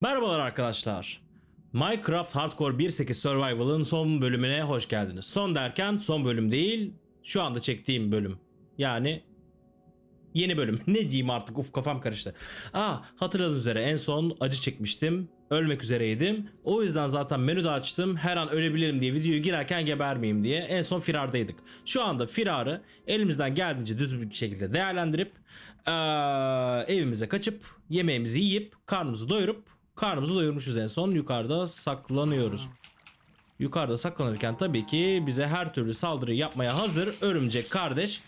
Merhabalar arkadaşlar. Minecraft Hardcore 1.8 Survival'ın son bölümüne hoş geldiniz. Son derken son bölüm değil, şu anda çektiğim bölüm. Yani yeni bölüm. Ne diyeyim artık uf kafam karıştı. Aa hatırladığınız üzere en son acı çekmiştim. Ölmek üzereydim. O yüzden zaten menüde açtım. Her an ölebilirim diye videoyu girerken gebermeyeyim diye. En son firardaydık. Şu anda firarı elimizden geldiğince düz bir şekilde değerlendirip eee, evimize kaçıp yemeğimizi yiyip karnımızı doyurup karnımızı doyurmuşuz en son. Yukarıda saklanıyoruz. Yukarıda saklanırken tabii ki bize her türlü saldırı yapmaya hazır örümcek kardeş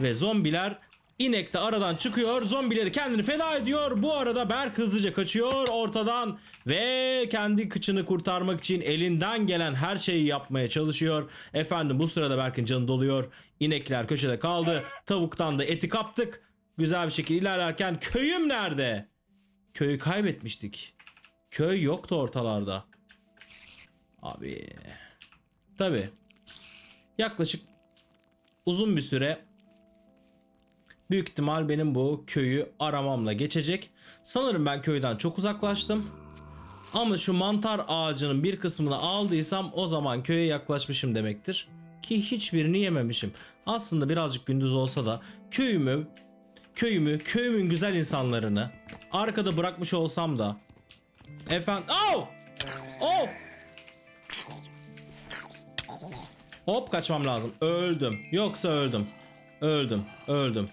ve zombiler inek de aradan çıkıyor. Zombileri kendini feda ediyor. Bu arada Berk hızlıca kaçıyor ortadan ve kendi kıçını kurtarmak için elinden gelen her şeyi yapmaya çalışıyor. Efendim bu sırada Berk'in canı doluyor. İnekler köşede kaldı. Tavuktan da eti kaptık. Güzel bir şekilde ilerlerken köyüm nerede? Köyü kaybetmiştik. Köy yoktu ortalarda. Abi. Tabi. Yaklaşık uzun bir süre büyük ihtimal benim bu köyü aramamla geçecek. Sanırım ben köyden çok uzaklaştım. Ama şu mantar ağacının bir kısmını aldıysam o zaman köye yaklaşmışım demektir. Ki hiçbirini yememişim. Aslında birazcık gündüz olsa da köyümü, köyümü, köyümün güzel insanlarını arkada bırakmış olsam da efendim... Oh! Oh! Hop kaçmam lazım. Öldüm. Yoksa öldüm. Öldüm. Öldüm.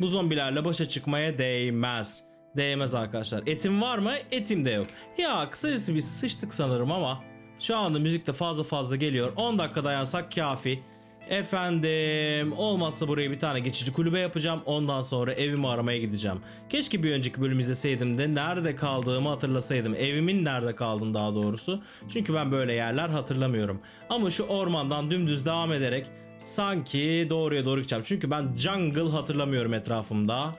Bu zombilerle başa çıkmaya değmez. Değmez arkadaşlar. Etim var mı? Etim de yok. Ya kısacası biz sıçtık sanırım ama şu anda müzik de fazla fazla geliyor. 10 dakika dayansak kafi. Efendim olmazsa buraya bir tane geçici kulübe yapacağım. Ondan sonra evimi aramaya gideceğim. Keşke bir önceki bölüm izleseydim de nerede kaldığımı hatırlasaydım. Evimin nerede kaldığını daha doğrusu. Çünkü ben böyle yerler hatırlamıyorum. Ama şu ormandan dümdüz devam ederek sanki doğruya doğru gideceğim. Çünkü ben jungle hatırlamıyorum etrafımda.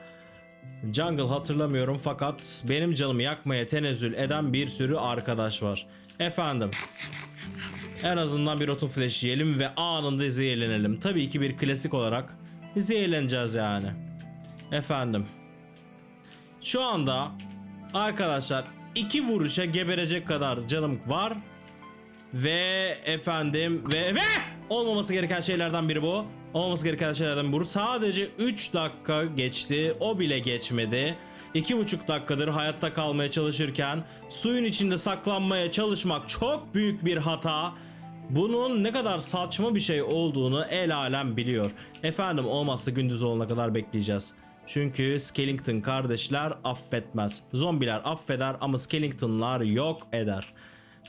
Jungle hatırlamıyorum fakat benim canımı yakmaya tenezzül eden bir sürü arkadaş var. Efendim en azından bir rotum flash yiyelim ve anında zehirlenelim. Tabii ki bir klasik olarak zehirleneceğiz yani. Efendim. Şu anda arkadaşlar iki vuruşa geberecek kadar canım var. Ve efendim ve ve olmaması gereken şeylerden biri bu. Olmaması gereken şeylerden biri bu. Sadece 3 dakika geçti. O bile geçmedi. 2,5 dakikadır hayatta kalmaya çalışırken suyun içinde saklanmaya çalışmak çok büyük bir hata. Bunun ne kadar saçma bir şey olduğunu el alem biliyor. Efendim olmazsa gündüz olana kadar bekleyeceğiz. Çünkü Skellington kardeşler affetmez. Zombiler affeder ama Skellingtonlar yok eder.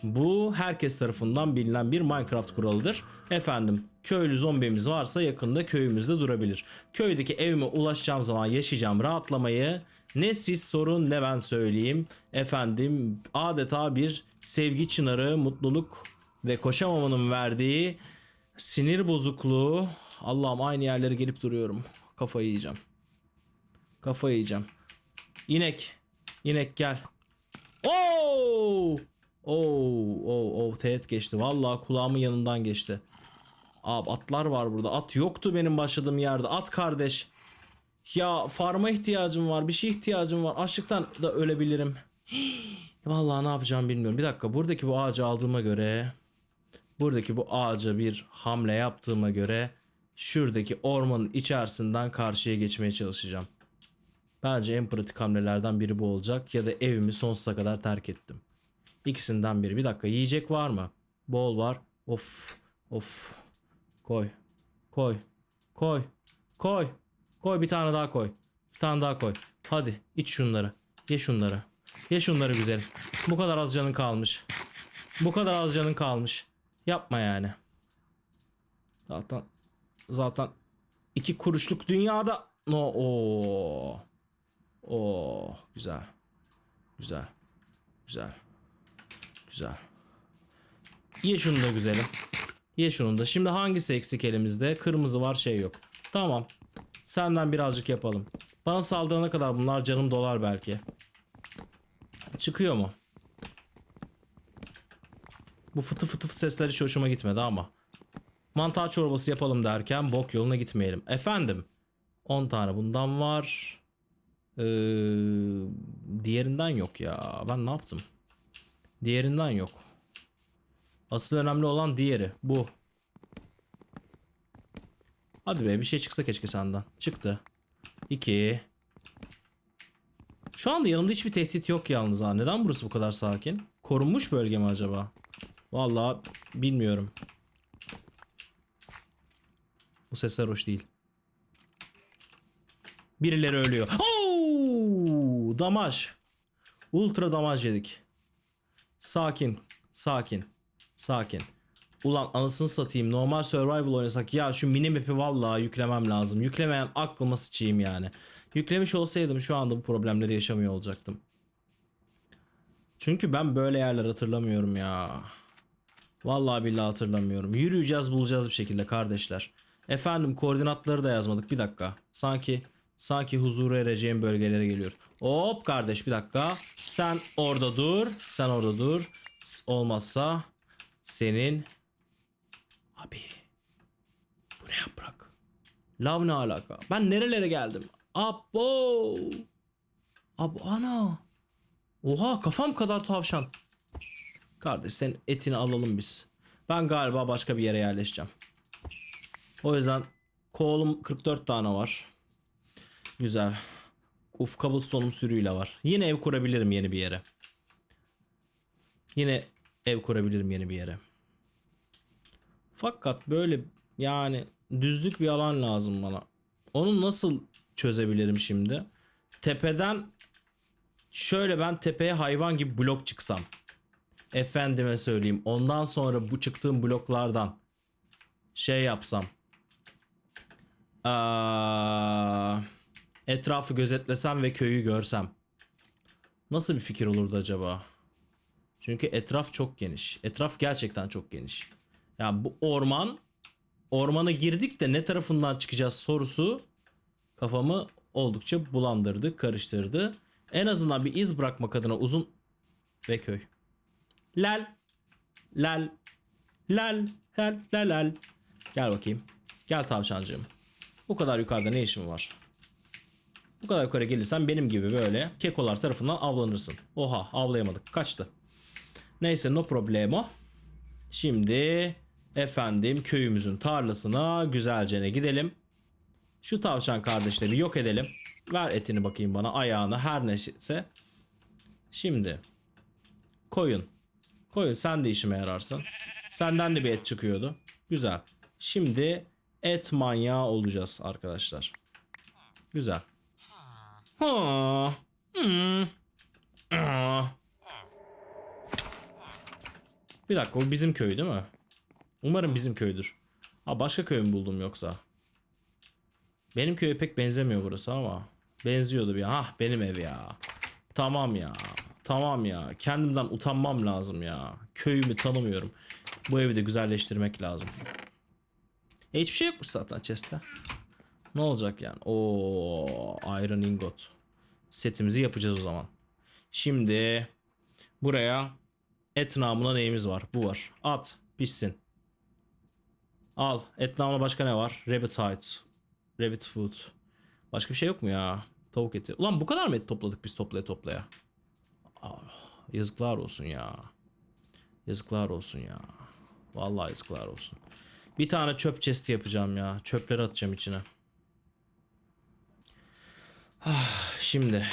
Bu herkes tarafından bilinen bir Minecraft kuralıdır. Efendim köylü zombimiz varsa yakında köyümüzde durabilir. Köydeki evime ulaşacağım zaman yaşayacağım rahatlamayı ne siz sorun ne ben söyleyeyim. Efendim adeta bir sevgi çınarı, mutluluk ve koşamamanın verdiği sinir bozukluğu. Allah'ım aynı yerlere gelip duruyorum. Kafayı yiyeceğim. Kafayı yiyeceğim. İnek. İnek gel. Oo! Oo, oo, oo, teğet geçti. Vallahi kulağımın yanından geçti. Abi atlar var burada. At yoktu benim başladığım yerde. At kardeş. Ya farma ihtiyacım var. Bir şey ihtiyacım var. Açlıktan da ölebilirim. Vallahi ne yapacağım bilmiyorum. Bir dakika buradaki bu ağacı aldığıma göre buradaki bu ağaca bir hamle yaptığıma göre şuradaki ormanın içerisinden karşıya geçmeye çalışacağım. Bence en pratik hamlelerden biri bu olacak ya da evimi sonsuza kadar terk ettim. İkisinden biri. Bir dakika yiyecek var mı? Bol var. Of. Of. Koy. Koy. Koy. Koy. Koy bir tane daha koy. Bir tane daha koy. Hadi iç şunları. Ye şunları. Ye şunları güzel. Bu kadar az canın kalmış. Bu kadar az canın kalmış. Yapma yani. Zaten zaten iki kuruşluk dünyada no o o güzel. Güzel. Güzel. Güzel. Ye şunu da güzelim. Ye şunu da. Şimdi hangisi eksik elimizde? Kırmızı var şey yok. Tamam. Senden birazcık yapalım. Bana saldırana kadar bunlar canım dolar belki. Çıkıyor mu? Bu fıtı fıtı fıtı sesler hiç hoşuma gitmedi ama. Mantar çorbası yapalım derken bok yoluna gitmeyelim. Efendim. 10 tane bundan var. Ee, diğerinden yok ya. Ben ne yaptım? Diğerinden yok. Asıl önemli olan diğeri. Bu. Hadi be bir şey çıksa keşke senden. Çıktı. 2. Şu anda yanımda hiçbir tehdit yok yalnız ha. Neden burası bu kadar sakin? Korunmuş bölge mi acaba? Vallahi bilmiyorum. Bu sesler hoş değil. Birileri ölüyor. Oo! Damaj. Ultra damaj yedik. Sakin. Sakin. Sakin. Ulan anasını satayım. Normal survival oynasak ya şu mini map'i vallahi yüklemem lazım. Yüklemeyen aklıma sıçayım yani. Yüklemiş olsaydım şu anda bu problemleri yaşamıyor olacaktım. Çünkü ben böyle yerler hatırlamıyorum ya. Vallahi billahi hatırlamıyorum. Yürüyeceğiz bulacağız bir şekilde kardeşler. Efendim koordinatları da yazmadık bir dakika. Sanki sanki huzura ereceğim bölgelere geliyor. Hop kardeş bir dakika. Sen orada dur. Sen orada dur. Olmazsa senin abi bu ne yaprak? Lav ne alaka? Ben nerelere geldim? Abo. Abo ana. Oha kafam kadar tavşan. Kardeş senin etini alalım biz. Ben galiba başka bir yere yerleşeceğim. O yüzden kolum 44 tane var. Güzel. Uf cobblestone'um sürüyle var. Yine ev kurabilirim yeni bir yere. Yine ev kurabilirim yeni bir yere. Fakat böyle yani düzlük bir alan lazım bana. Onu nasıl çözebilirim şimdi? Tepeden şöyle ben tepeye hayvan gibi blok çıksam. Efendime söyleyeyim. Ondan sonra bu çıktığım bloklardan şey yapsam. Etrafı gözetlesem ve köyü görsem. Nasıl bir fikir olurdu acaba? Çünkü etraf çok geniş. Etraf gerçekten çok geniş. Yani bu orman ormana girdik de ne tarafından çıkacağız sorusu kafamı oldukça bulandırdı, karıştırdı. En azından bir iz bırakmak adına uzun ve köy. Lal. Lal. Lal. Lal. Lal. Lal. Gel bakayım. Gel tavşancığım. Bu kadar yukarıda ne işin var? Bu kadar yukarı gelirsen benim gibi böyle kekolar tarafından avlanırsın. Oha avlayamadık. Kaçtı. Neyse no problemo. Şimdi efendim köyümüzün tarlasına güzelce ne gidelim. Şu tavşan kardeşleri yok edelim. Ver etini bakayım bana ayağını her neyse. Şimdi koyun. Koyun sen de işime yararsın. Senden de bir et çıkıyordu. Güzel. Şimdi et manyağı olacağız arkadaşlar. Güzel. Ha. Hmm. Aa. Bir dakika o bizim köy değil mi? Umarım bizim köydür. Ha başka köy mü buldum yoksa? Benim köye pek benzemiyor burası ama. Benziyordu bir. Hah benim ev ya. Tamam ya. Tamam ya. Kendimden utanmam lazım ya. Köyümü tanımıyorum. Bu evi de güzelleştirmek lazım. E, hiçbir şey yokmuş zaten chest'te. Ne olacak yani? Oo, Iron Ingot. Setimizi yapacağız o zaman. Şimdi buraya et namına neyimiz var? Bu var. At pişsin. Al. Et namına başka ne var? Rabbit hide. Rabbit food. Başka bir şey yok mu ya? Tavuk eti. Ulan bu kadar mı et topladık biz toplaya toplaya? Ah, yazıklar olsun ya. Yazıklar olsun ya. Vallahi yazıklar olsun. Bir tane çöp chesti yapacağım ya. Çöpleri atacağım içine. Ah, şimdi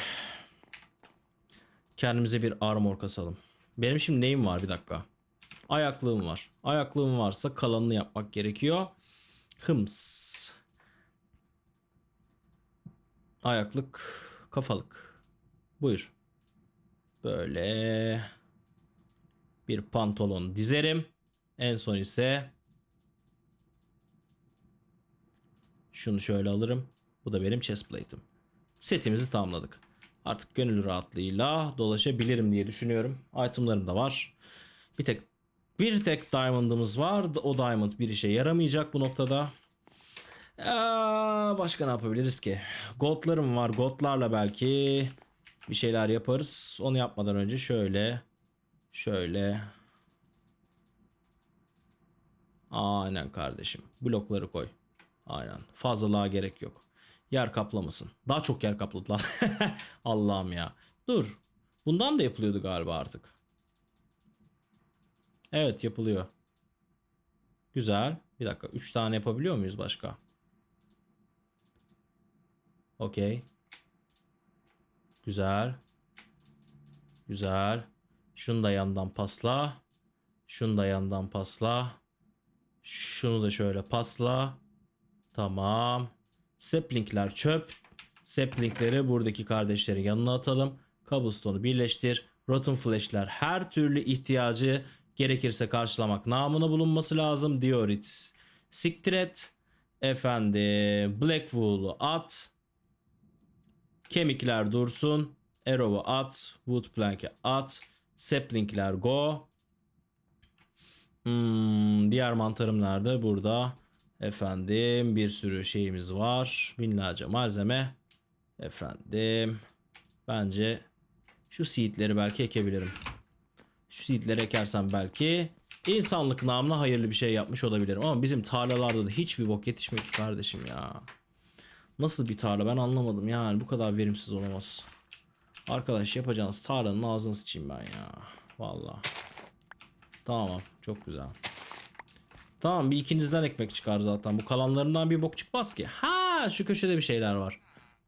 kendimize bir armor kasalım. Benim şimdi neyim var bir dakika. Ayaklığım var. Ayaklığım varsa kalanını yapmak gerekiyor. Hıms. Ayaklık, kafalık. Buyur. Böyle bir pantolon dizerim. En son ise şunu şöyle alırım. Bu da benim chest plate'im. Setimizi tamamladık. Artık gönül rahatlığıyla dolaşabilirim diye düşünüyorum. Itemlarım da var. Bir tek bir tek diamond'ımız var. O diamond bir işe yaramayacak bu noktada. Aa, başka ne yapabiliriz ki? Gold'larım var. Gold'larla belki bir şeyler yaparız. Onu yapmadan önce şöyle şöyle Aynen kardeşim. Blokları koy. Aynen. Fazlalığa gerek yok. Yer kaplamasın. Daha çok yer kapladılar. Allah'ım ya. Dur. Bundan da yapılıyordu galiba artık. Evet yapılıyor. Güzel. Bir dakika. 3 tane yapabiliyor muyuz başka? Okey. Güzel. Güzel. Şunu da yandan pasla. Şunu da yandan pasla. Şunu da şöyle pasla. Tamam. Saplingler çöp. Saplingleri buradaki kardeşlerin yanına atalım. Cobblestone'u birleştir. Rotten Flash'ler her türlü ihtiyacı gerekirse karşılamak namına bulunması lazım. Diorit siktir et. Efendim Blackwool'u at. Kemikler dursun. Arrow'u at. Woodplank'i at. Saplingler go. Hmm, diğer mantarım nerede? Burada. Efendim bir sürü şeyimiz var. Binlerce malzeme. Efendim. Bence şu seedleri belki ekebilirim. Şu seedleri ekersem belki insanlık namına hayırlı bir şey yapmış olabilirim. Ama bizim tarlalarda da hiçbir bok yetişmiyor ki kardeşim ya. Nasıl bir tarla ben anlamadım yani bu kadar verimsiz olamaz. Arkadaş yapacağınız tarlanın ağzını sıçayım ben ya. Vallahi. Tamam çok güzel. Tamam bir ikinizden ekmek çıkar zaten. Bu kalanlarından bir bok çıkmaz ki. Ha şu köşede bir şeyler var.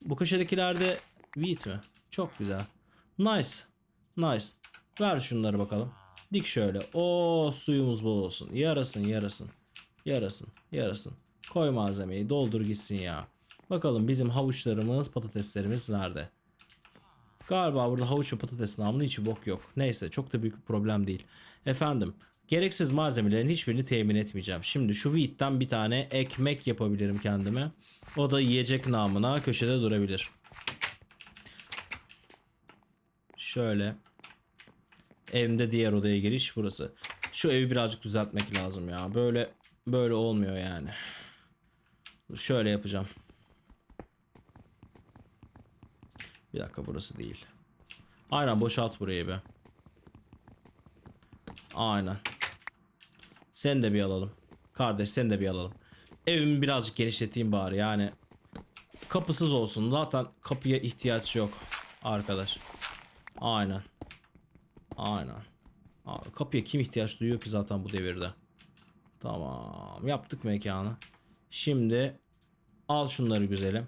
Bu köşedekilerde wheat mi? Çok güzel. Nice. Nice. Ver şunları bakalım. Dik şöyle. O suyumuz bol olsun. Yarasın yarasın. Yarasın yarasın. Koy malzemeyi doldur gitsin ya. Bakalım bizim havuçlarımız patateslerimiz nerede? Galiba burada havuç ve patates namlı hiç bok yok. Neyse çok da büyük bir problem değil. Efendim gereksiz malzemelerin hiçbirini temin etmeyeceğim. Şimdi şu wheat'ten bir tane ekmek yapabilirim kendime. O da yiyecek namına köşede durabilir. Şöyle. Evimde diğer odaya giriş burası. Şu evi birazcık düzeltmek lazım ya. Böyle böyle olmuyor yani. Şöyle yapacağım. Bir dakika burası değil. Aynen boşalt burayı be. Aynen. Sen de bir alalım. Kardeş sen de bir alalım. Evimi birazcık genişleteyim bari yani. Kapısız olsun. Zaten kapıya ihtiyaç yok. Arkadaş. Aynen. Aynen. Abi, kapıya kim ihtiyaç duyuyor ki zaten bu devirde. Tamam. Yaptık mekanı. Şimdi al şunları güzelim.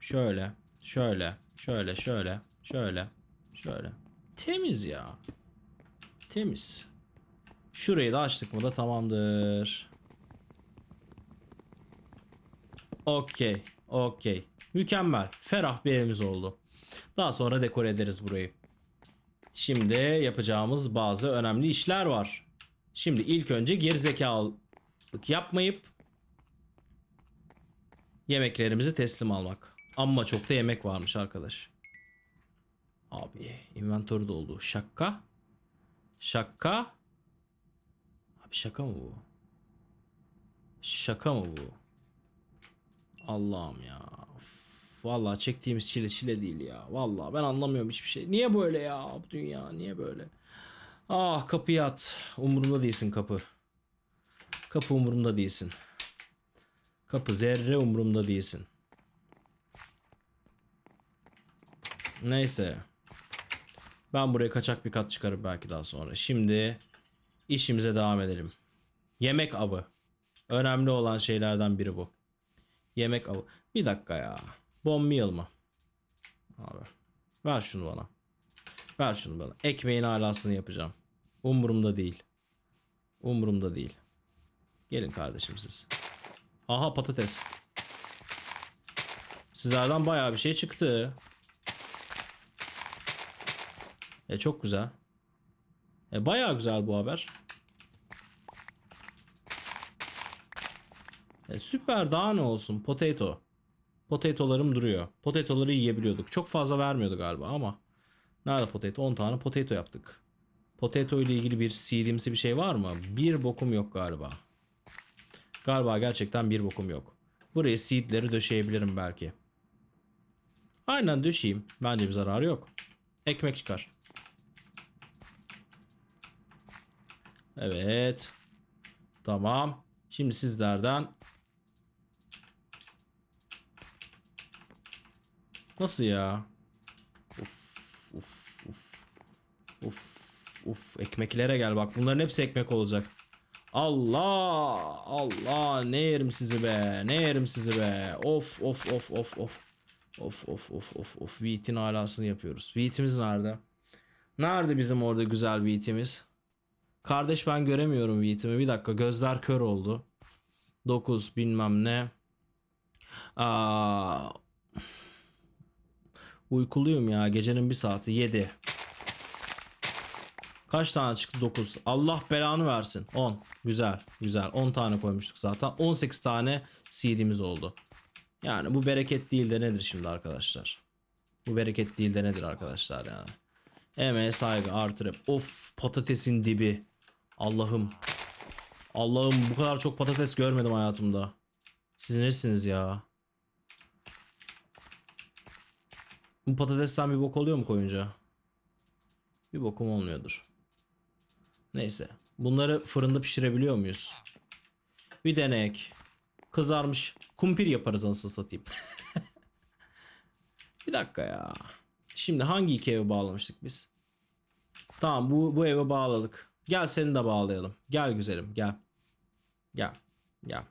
Şöyle. Şöyle. Şöyle. Şöyle. Şöyle. Şöyle. Temiz ya. Temiz. Şurayı da açtık mı da tamamdır. Okey. Okey. Mükemmel. Ferah bir evimiz oldu. Daha sonra dekore ederiz burayı. Şimdi yapacağımız bazı önemli işler var. Şimdi ilk önce gerizekalılık yapmayıp yemeklerimizi teslim almak. Amma çok da yemek varmış arkadaş. Abi inventörü doldu. Şaka. Şaka. Abi şaka mı bu? Şaka mı bu? Allah'ım ya. Vallahi çektiğimiz çile çile değil ya. Vallahi ben anlamıyorum hiçbir şey. Niye böyle ya bu dünya? Niye böyle? Ah kapıyı at. Umurumda değilsin kapı. Kapı umurumda değilsin. Kapı zerre umurumda değilsin. Neyse. Ben buraya kaçak bir kat çıkarım belki daha sonra. Şimdi işimize devam edelim. Yemek avı. Önemli olan şeylerden biri bu. Yemek avı. Bir dakika ya. Meal mı? Abi. Ver şunu bana. Ver şunu bana. Ekmeğin alasını yapacağım. Umurumda değil. Umurumda değil. Gelin kardeşim siz. Aha patates. Sizlerden bayağı bir şey çıktı. E çok güzel. E bayağı güzel bu haber. E süper daha ne olsun potato. Potatolarım duruyor. Potatoları yiyebiliyorduk. Çok fazla vermiyordu galiba ama. Nerede potato? 10 tane potato yaptık. Potato ile ilgili bir seedimsi bir şey var mı? Bir bokum yok galiba. Galiba gerçekten bir bokum yok. Buraya seedleri döşeyebilirim belki. Aynen döşeyim. Bence bir zararı yok. Ekmek çıkar. Evet. Tamam. Şimdi sizlerden Nasıl ya? Of of of. Of of ekmeklere gel bak. Bunların hepsi ekmek olacak. Allah Allah ne yerim sizi be. Ne yerim sizi be. Of of of of of. Of of of of of. Wheat'in alasını yapıyoruz. Wheat'imiz nerede? Nerede bizim orada güzel Wheat'imiz? Kardeş ben göremiyorum Wheat'imi. Bir dakika gözler kör oldu. 9 bilmem ne. Aa, uykuluyum ya gecenin bir saati 7. Kaç tane çıktı? 9. Allah belanı versin. 10. Güzel. Güzel. 10 tane koymuştuk zaten. 18 tane CD'miz oldu. Yani bu bereket değil de nedir şimdi arkadaşlar? Bu bereket değil de nedir arkadaşlar yani? Emeğe saygı artırıp. Of patatesin dibi. Allah'ım. Allah'ım bu kadar çok patates görmedim hayatımda. Siz nesiniz ya? Bu patatesten bir bok oluyor mu koyunca? Bir bokum olmuyordur. Neyse. Bunları fırında pişirebiliyor muyuz? Bir denek. Kızarmış kumpir yaparız nasıl satayım. bir dakika ya. Şimdi hangi iki eve bağlamıştık biz? Tamam bu, bu eve bağladık. Gel seni de bağlayalım. Gel güzelim gel. Gel. Gel.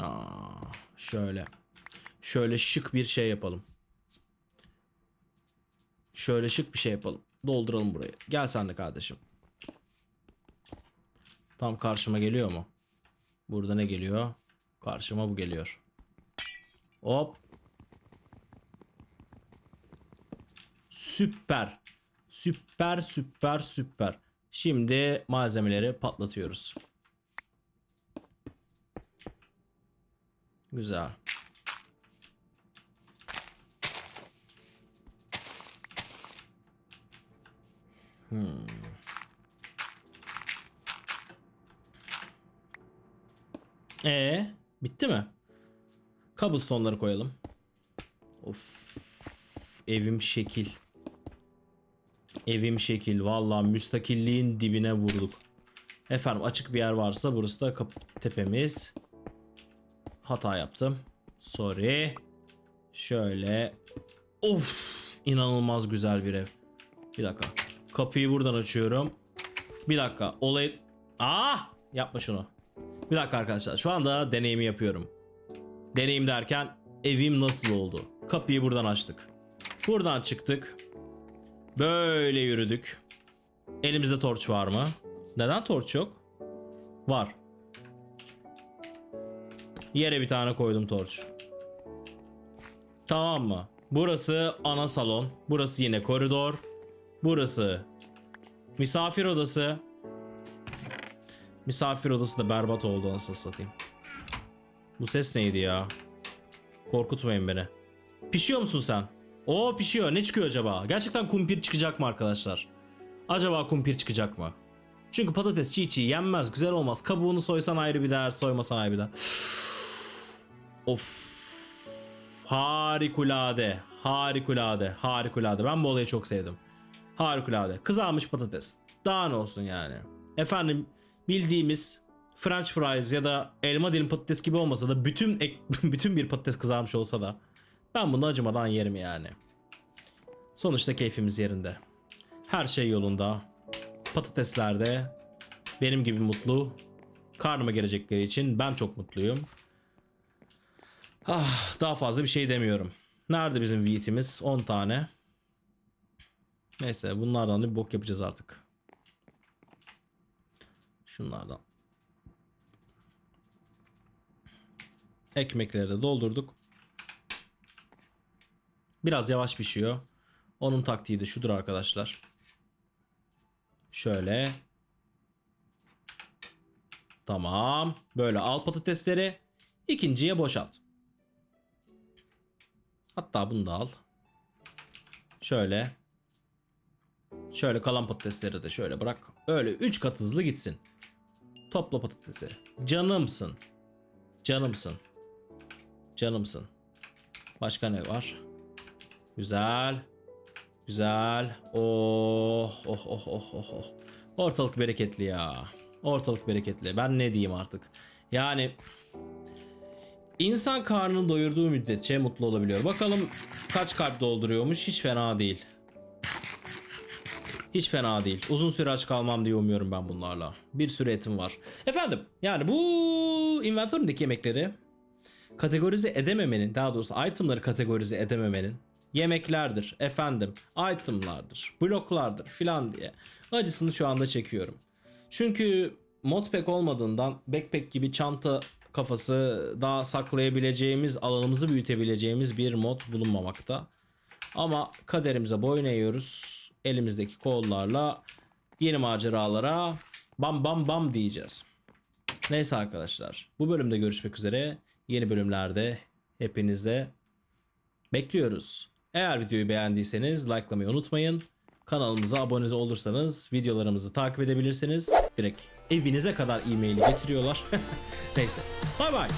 Aa, şöyle. Şöyle şık bir şey yapalım. Şöyle şık bir şey yapalım. Dolduralım burayı. Gel sen de kardeşim. Tam karşıma geliyor mu? Burada ne geliyor? Karşıma bu geliyor. Hop. Süper. Süper süper süper. Şimdi malzemeleri patlatıyoruz. Güzel. Hmm. Ee, bitti mi? Cobblestone'ları koyalım. Of. Evim şekil. Evim şekil. Vallahi müstakilliğin dibine vurduk. Efendim açık bir yer varsa burası da kapı tepemiz. Hata yaptım. Sorry. Şöyle. Of. inanılmaz güzel bir ev. Bir dakika. Kapıyı buradan açıyorum. Bir dakika. Olay... Ah! Yapma şunu. Bir dakika arkadaşlar. Şu anda deneyimi yapıyorum. Deneyim derken evim nasıl oldu? Kapıyı buradan açtık. Buradan çıktık. Böyle yürüdük. Elimizde torç var mı? Neden torç yok? Var. Yere bir tane koydum torç. Tamam mı? Burası ana salon. Burası yine koridor. Burası misafir odası. Misafir odası da berbat oldu nasıl satayım. Bu ses neydi ya? Korkutmayın beni. Pişiyor musun sen? Oo pişiyor. Ne çıkıyor acaba? Gerçekten kumpir çıkacak mı arkadaşlar? Acaba kumpir çıkacak mı? Çünkü patates çiğ çiğ yenmez. Güzel olmaz. Kabuğunu soysan ayrı bir dert. Soymasan ayrı bir dert. Of. Harikulade. Harikulade. Harikulade. Ben bu olayı çok sevdim. Harikulade. Kızarmış patates. Daha ne olsun yani. Efendim bildiğimiz French fries ya da elma dilim patates gibi olmasa da bütün ek- bütün bir patates kızarmış olsa da ben bunu acımadan yerim yani. Sonuçta keyfimiz yerinde. Her şey yolunda. Patatesler de benim gibi mutlu. Karnıma gelecekleri için ben çok mutluyum. Ah, daha fazla bir şey demiyorum. Nerede bizim wheat'imiz? 10 tane. Neyse bunlardan da bir bok yapacağız artık. Şunlardan. Ekmekleri de doldurduk. Biraz yavaş pişiyor. Onun taktiği de şudur arkadaşlar. Şöyle. Tamam. Böyle al patatesleri. ikinciye boşalt. Hatta bunu da al. Şöyle. Şöyle kalan patatesleri de şöyle bırak. Öyle 3 kat hızlı gitsin. Topla patatesi. Canımsın. Canımsın. Canımsın. Başka ne var? Güzel. Güzel. Oh oh oh oh oh. oh. Ortalık bereketli ya. Ortalık bereketli. Ben ne diyeyim artık. Yani İnsan karnını doyurduğu müddetçe mutlu olabiliyor. Bakalım kaç kalp dolduruyormuş. Hiç fena değil. Hiç fena değil. Uzun süre aç kalmam diye umuyorum ben bunlarla. Bir sürü etim var. Efendim yani bu inventörümdeki yemekleri kategorize edememenin daha doğrusu itemları kategorize edememenin yemeklerdir efendim itemlardır bloklardır filan diye acısını şu anda çekiyorum. Çünkü modpack olmadığından backpack gibi çanta kafası daha saklayabileceğimiz alanımızı büyütebileceğimiz bir mod bulunmamakta. Ama kaderimize boyun eğiyoruz. Elimizdeki kollarla yeni maceralara bam bam bam diyeceğiz. Neyse arkadaşlar. Bu bölümde görüşmek üzere. Yeni bölümlerde hepinizde bekliyoruz. Eğer videoyu beğendiyseniz likelamayı unutmayın. Kanalımıza abone olursanız videolarımızı takip edebilirsiniz. Direkt evinize kadar e-maili getiriyorlar. Neyse. Bay bay.